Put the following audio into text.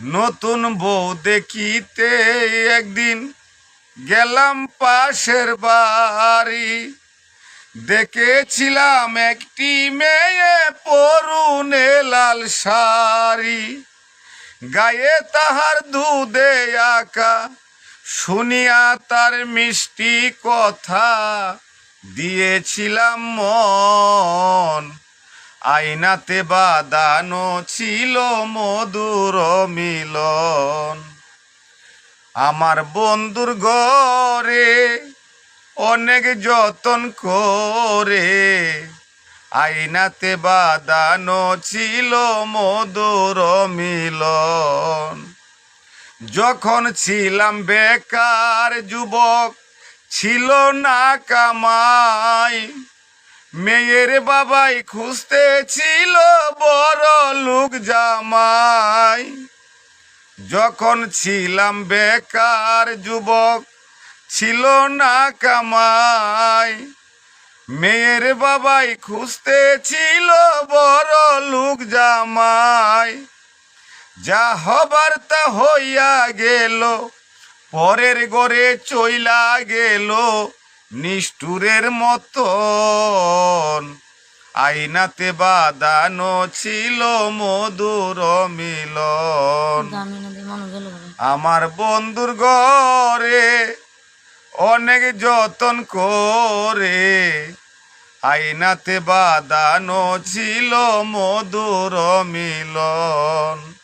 নতুন বউ দেখিতে একদিন গেলাম পাশের বাড়ি। দেখেছিলাম একটি মেয়ে পরুনে লাল শাড়ি। গায়ে তাহার দুধে আঁকা, শুনিয়া তার মিষ্টি কথা দিয়েছিলাম মন। আইনাতে বাদানো ছিল মধুর মিলন। আমার বন্ধুর ঘরে অনেক যতন করে আইনাতে বাদানো ছিল মধুর মিলন। যখন ছিলাম বেকার, যুবক ছিল না কামাই মেয়ের বাবাই খুঁজতে ছিল বড় লোক জামাই। যখন ছিলাম বেকার যুবক, ছিল না কামাই। মেয়ের বাবাই খুঁজতে ছিল বড় লোক জামাই। যা হবার তা হইয়া গেল, পরের গড়ে চইলা গেল। নিষ্ঠুরের মতন। আইনাতে বাদানো ছিল মধুর মিলন। আমার বন্ধুর ঘরে অনেক যতন করে। আইনাতে বাদানো ছিল মধুর মিলন।